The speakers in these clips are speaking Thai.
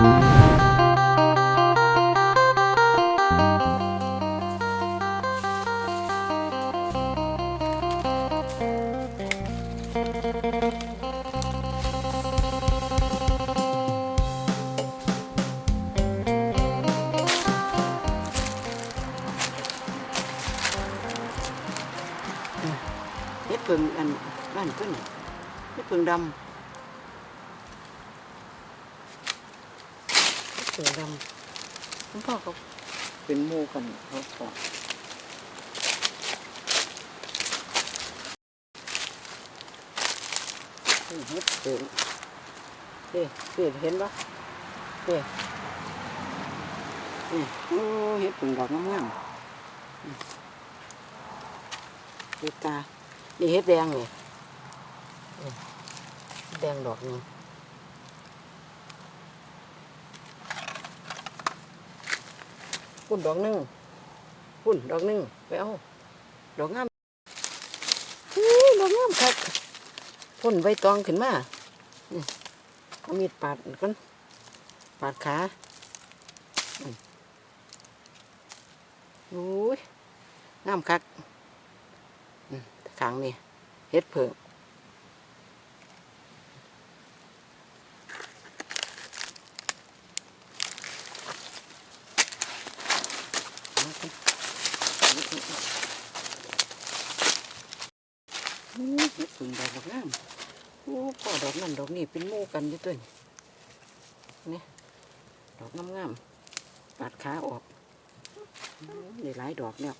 เฮ็ดเพิงอันบ้ สือดำคุณพ่อเขาเป็นโม่กันเขาสอเห็ดเสือเด็เสือเห็นปะเด็นี่โอ้เห็ดปุ่งดอกน้ำเงามๆเห็ดตานี่เห็ดแดงเลยแดงดอกนี่ งปุ่นดอกหนึงปุ่นดอกหนึงไปเอาดอกงามอู้ดอกงามครับปุ่นใบตองขึ้นมานี่เอามีดปาดก่อนปาดขาอืมโอ้ยงามคักขังนี่เฮ็ดเผิงอืม เฮ็ดเผิงดอกบักงามโอ้พอดอกนั่นดอกนี่เป็นโมู่กันอยู่ตัวนี่นี่ดอกงามๆปาดขาออกอืมได้หลายดอกเนี่ย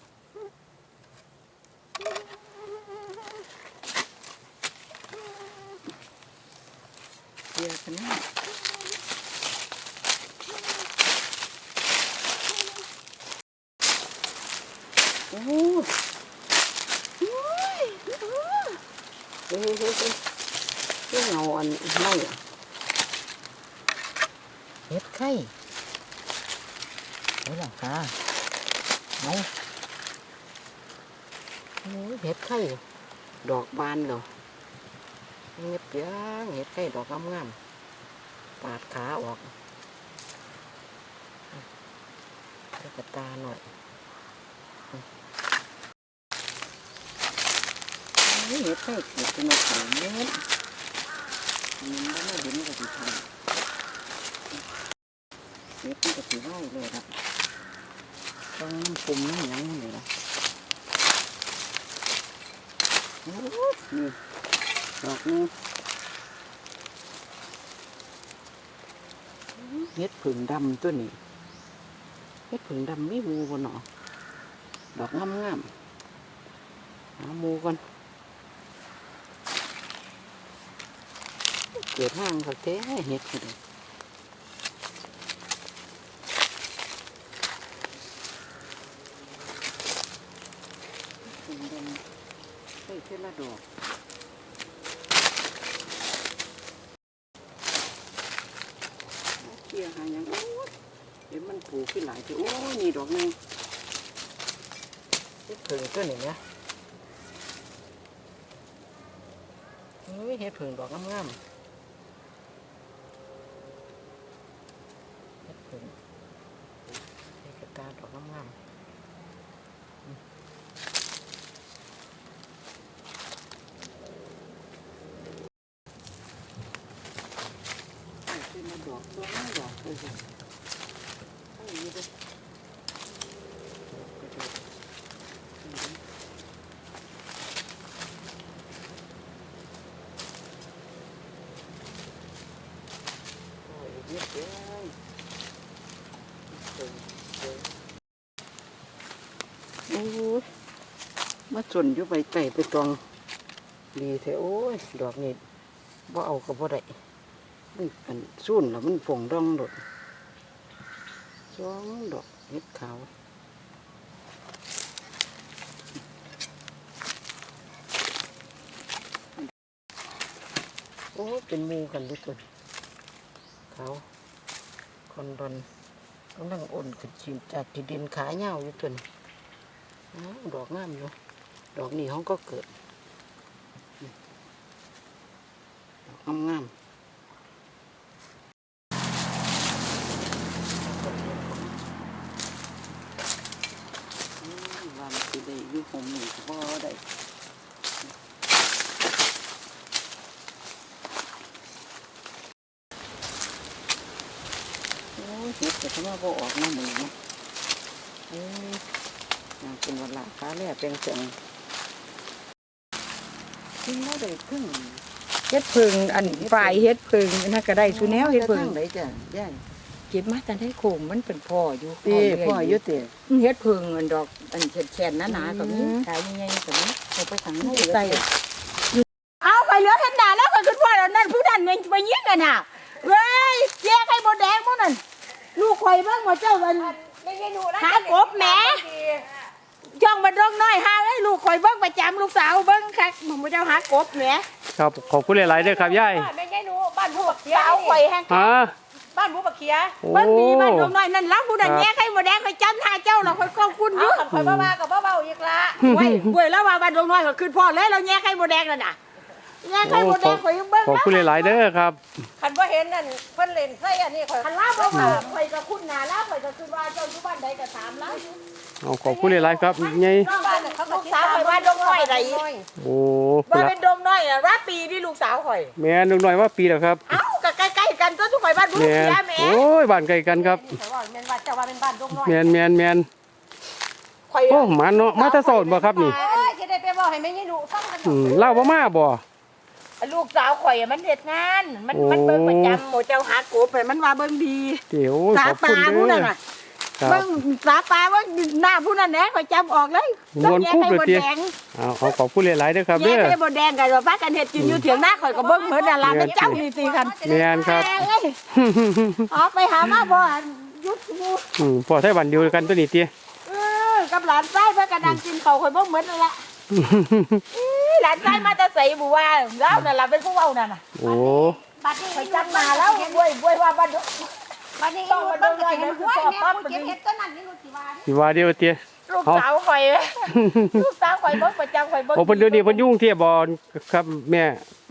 เดียวกันนะโอ้โหเฮ้ยเฮ้ยเฮ้ยเฮ้ยเฮ้ยเงาอัน ไม่เห็ดไข่เฮ้ยหลังคาเอาโอ้ยเห็ดไข่ดอกบานเหรอเงียบยังเห็ดไข่ดอกงามๆปาดขาออกแล้วก็ตาหน่อยเห็ดไข่เกิดเป็นขาวเม็ด มันไม่เห็นก็สิทำเห็ดมันก็สิไหวเลยละต้องน้ำปุ่มน้ำหยังนี่เละโอ้นี่ดอกนึงเฮ็ดผึ่งดำตัวนี้เฮ็ดผึ่งดำไมีหมูบ่หนอดอกงามๆหามูก่อน กิดห้างเขาแท้เฮ็ดกันเลยผึ่งดำใส่เท่ละดอกเกี่ยหาหยังโอ้ยเดี๋ยวมันผูกขึ้นหลายทีโอ้ยนี่ดอกหนึงเฮ็ดเผิงตัวนี้นะเฮ้ยเฮ็ดเผิงดอกงามๆเฮ็ดเผิงเฮ็ดกระตาดอกงามๆอืมเอาขึ้นมา ดอกตัวนี้ดอกเลยสิเอาอย่างนี้เด้อดอกกระโดดอืมโอ้ยเยอะเกินเกินเกินโอ้ยมาจนอยู่ใบไก่ไปตองดีแท้โอ้ย ดอกนี้บ่าเอาก็บ่ได้ มันอันสุ่นแล้วมันฝงดองโดดสองดอกเห็ดขาวโอ้เป็นมูกันด้วยตัวเขาคอนดอนกำลังอ่อนขึ้นชิมจากที่ดินขาเหี่ยวอยู่ตัวนี้ดอกงามอยู่ ดอกนี้เขาก็เกิด ดอกงามงาม อยู่ ผมนี่บ่ได้โอ้ยเห็ดแต่ทำไมบ่ออกน้ำมือเนาะเอ้ยนางเป็นวันละค้าแล่เป็นเสียงกินแล้วได้ครึ่งเฮ็ดพึ่งอันฝ่ายเฮ็ดพึ่งนั่นก็ได้สุแนวเฮ็ดพึ่งทางไหนจ้ะย่าย เก็บมาแต่ได้โคมมันเป็นพ่ออยู่ตีพ่ออยุติ เฮ็ดพึ่งอันดอกอันแขนๆหนาๆก็มีอืม ขายใหญ่ๆก็มีเอาไปทางไหนใส่เอาไปเหลือเห็นหน้าแล้วก็คิดว่าอันนั่นผู้นั้นไปยิงกันน่ะเว้ยแยกให้บ่แดงมื้อนั้นลูกข่อยเบิ่งว่าเจ้ามัน ไม่ใช่หนูนะหากบแหม จ้องมาดองน้อยหาให้ลูกข่อยเบิ่งประจำลูกสาวเบิ่งคักมึงบ่เจ้าหากบแหมครับขอบคุณหลายๆเด้อครับยายไม่ใช่หนูบ้านผู้บักเขียสาวข่อยแฮงฮะ บ้านผู้บักเขียโอ้เบิ่งดีมาดองน้อยนั่นแล้วผู้นั้นแยกให้บ่แดงข่อยจำท่าเจ้าแล้วข่อยขอบคุณอเอายู่ขันคอยบ้าๆกับบ้าๆอีกละไว้เว้ยแล้วว่าบ้านดงน้อยก็ขึ้นพ่อเลยเราแยกไข่มดแดงนั่นน่ะแยกไข่มดแดงข่อยยังเบิ่งขอบคุณหลายๆเด้อครับขันว่าเห็นนั่นเพิ่นเล่นไส้อันนี้คอยคันลาบ่ว่าข่อยก็คุ้นหน้าแล้วข่อยก็คือว่าเจ้าอยู่บ้านใดก็ถามแล้วเอาขอบคุณหลายๆครับยายบ้านน่ะเขาก็ลูกสาวข่อยว่าดงน้อยใดโอ้ว่าเป็นดงน้อยอะว่าปีที่ลูกสาวข่อยแม่นึกหน่อยว่าปีแล้วครับเอ้า ก็ใกล้ๆกันตัวทุกข่อยบ้านบุญแม่เสียแหม่โอ้ยบ้านใกล้กันครับแต่ว่าเป็นบ้านเจ้าว่าเป็นบ้านดงน้อยแมนแมนแมนข่อยโอ้หมาเนาะมาแตะสอนบ่ครับนี่เอ้ยจะได้ไปบอกให้ไม่ใช่หนูฟังกันอืมเล่าบ่มาบ่ลูกสาวข่อยอะมันเฮ็ดงาน มันโอ้มันเบิ่งประจำหมดเจ้าหากบไปมันว่าเบิ่งดี เดี๋ยวสาขอบปคุณลาเด้ผู้อนั้นน่ะ ครับเบิ่งสาปลาเบิ่งหน้าผู้นั้นแหละข่อยจำออกเลยม่วนปุ๊บเลยมดติแดงเอาเอาขอบคุณหลายๆเด้อครับแยเด้กอไข่มดแดงกันว่าฟ้ากันเห็ดกินอยู่เถียงหน้าข่อยก็เบิ้งเหมือนดาราเป็นเจ้านี่สิคันแม่นครับแม่เอ้ยอ๋อไปหามาบ่อันยุดมูอืมพ่อไทยบ้านเดียวกันตัวนี้ติเออกับหลานไส้เพื่อกระดังกินเขาวข่อยเบิ้งเหมือนนั่นละอีหลานไส้มาแต่ใส่บัวแล้วนั่นล่ะเป็นผู้เว้านั่นน่ะโอ้บัดนี้ข่อยจำมาแล้วบวยบวยว่าบ้าน บัดนี้หนูเบิ่งก็เห็นหัวแม่กูเก็บเห็ดต้นนั้นนี่หนูสิว่าสิว่าเดียวติลูกสาวข่อยลูกสาวข่อยเบิ้งประจำข่อยเบิ้งโอ้เพิ่นเดี๋ยวนี้เพิ่นยุ่งเทียบบ่ครับแม่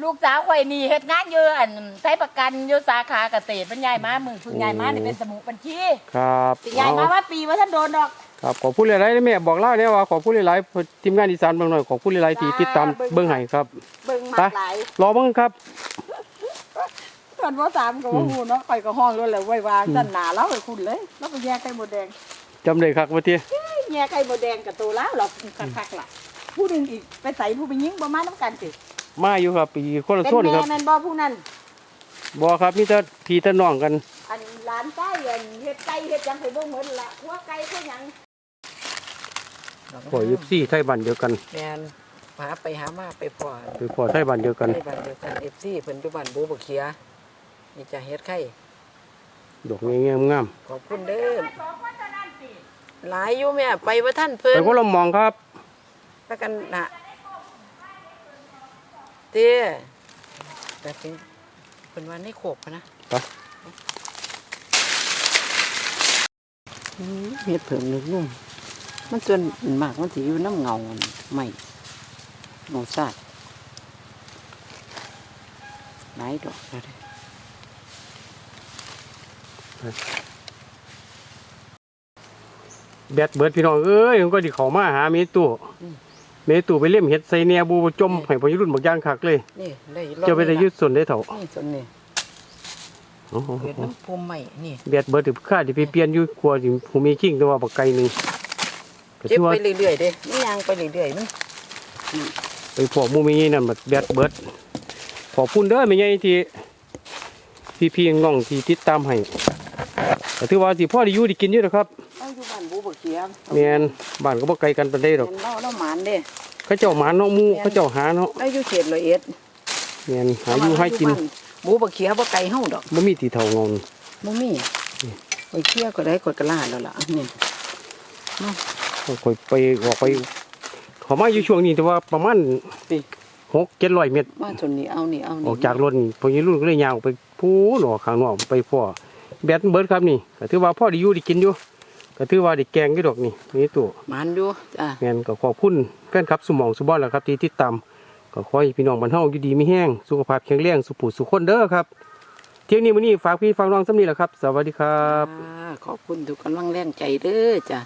ลูกสาวข่อยนี่เฮ็ดงานอยู่อันใช้ประกันอยู่สาขาเกษตรบรรยายมามือคุณยายมานี่เป็นสมุบัญชีครับสิยายมาว่าปีว่าท่านโดนดอกครับขอบคุณหลายๆนะแม่บอกเล่าเนี่ยว่าขอบคุณหลายๆทีมงานอีสานบางหน่อยขอบคุณหลายๆที่ติดตามเบื้องไห้ครับเบิ่งมาไปหลายรอเบ้างครับ ตอนว่าสามก็ว่าหูเนาะข่อยก็ห้องด้วยแหละไว้วางจันหนาแล้วไปคุณเลย แล้วไปแยกไข่มดแดงจำเลยครับว่าที่แยกไข่มดแดงกับตัวแล้วเราคักๆล่ะผู้หนึ่งอีกไปใส่ผู้ไปยิงบ่มาน้ำกันสิมาอยู่ครับปีคนละเป็นส่วนแม่ครับแม่นบ่ผู้นั้นบอครับมีแต่พี่แต่น้องกัน อันหลานใต้อันเฮ็ดไก่เฮ็ดหยังไปเบิ่งเหมือนละหัวไก่เฮ็ดหยังพ่อยิบซี่ไทยบ้านเดียวกันแม่นหาไปหามาไปพ่อไปพ่อไทยบ้านเดียวกันไปบ้านเดียวกันเอฟซีเพิ่นอยู่บ้านบูบกเขีย นี่จะเฮ็ดไข่ดอกงามงามขอบคุณเด้อหลายอยู่แม่ไปว่าท่านเพิ่ๆไปนคนละหมองครับประกันน่ะเตี้ยแต่เป็นเป็นวันในโขบอะนะไปอืมเฮ็ดเผิงนึกนุ่มมันส่วนมากมันสิอยู่น้ำเงาไม่เงาซาดหลายดอกแล้วเด้อ แบดเบิดพี่น้องเอ้ยผมก็ดิเขามาหาเมตุเมตุไปเล่มเห็ดใส่เนียบูจมให้พอยุรุ่นบักย่างคักเลยนี่ได้เจะไปได้ยึดส่วนได้เถ่านี่ส่วนนี้โอ้โหเห็ดน้ำพุมใหม่นี่แบดเบิดถึงค่าที่ไปเปลี่ยนอยู่ครัวที่ผูมีขิงแต่ว่าบักไก่หนึ่งก็เจ็บถือว่าไปเรื่อยๆเด้นี่ยางไปเรื่อยๆมันไปพวกหมูมีนั่นบัดแบดเบิดขอบคุณเด้อแม่ใหญ่ที่พี่พี่ๆน้องๆที่ติดตามให้ ก็ถือว่าสิพ่อได้อยู่ได้กินอยู่นะครับเอาอยู่บ้านบูบกเขียแม่นบ้านก็บ่ไกลกันปานใดดอกเห็นเล่าเล่าหมานเด้เขาเจ้าหมาเนาะหมู่เขาเจ้าหาเนาะเอาอยู่เขตร้อยเอ็ดแม่นหาอยู่ให้กินบูบกเขียบ่ไกลเฮาดอกบ่มีที่เท่างอนบ่มีไปเขียก็ได้กดกระลาดแล้วล่ะนี่ค่อยไปออกไปเขามาอยู่ช่วงนี้แต่ว่าประมาณปีหกเจ็ดร้อยเมตร มาจนนี้เอานี่เอานี่ออกจากรถนี่พอยี่รุ่นก็เลยยาวไปพูนออกข้างนอกไปพ่อ แบดเบิร์ดครับนี่ก็ถือว่าพ่อได้อยู่ได้กินอยู่ก็ถือว่าได้แกงอยู่ดอกนี่นี่ตัวหมานอยู่จ้ะแม่นก็ขอบคุณแฟนคลับสมองสุบอลแหละครับที่ติดตามก็ขอให้พี่น้องบรรเทาอยู่ดีมีแห้งสุขภาพแข็งแรงสุขผู้สุขคนเด้อครับเที่ยงนี้มื้อนี้ฝากพี่ฟังน้องสำนีแหละครับ สวัสดีครับอ่าขอบคุณทุกกำลังแรงใจเด้อจ้ะ